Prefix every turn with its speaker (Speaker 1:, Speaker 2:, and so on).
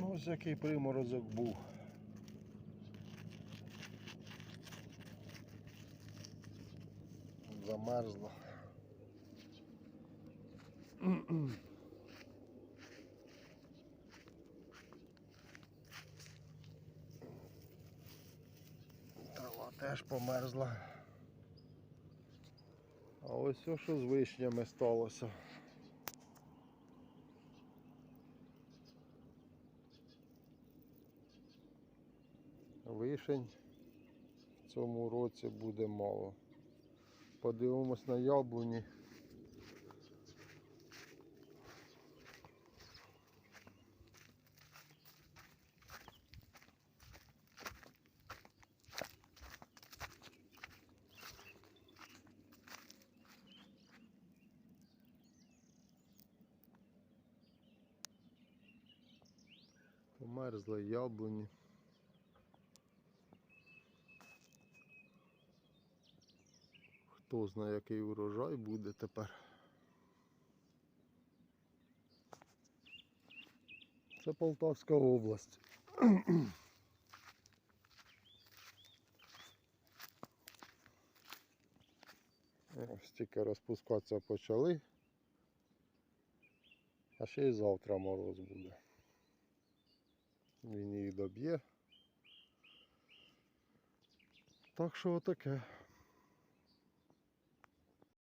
Speaker 1: Ну, ось який приморозок був. Замерзло. Трава теж померзла. А ось о, що з вишнями сталося. Вишень в цьому році буде мало. Подивимось на яблуні. Померзли яблуні. Хто знає, який урожай буде тепер. Це Полтавська область. Ось тільки розпускатися почали. А ще й завтра мороз буде. Він її доб'є. Так що отаке.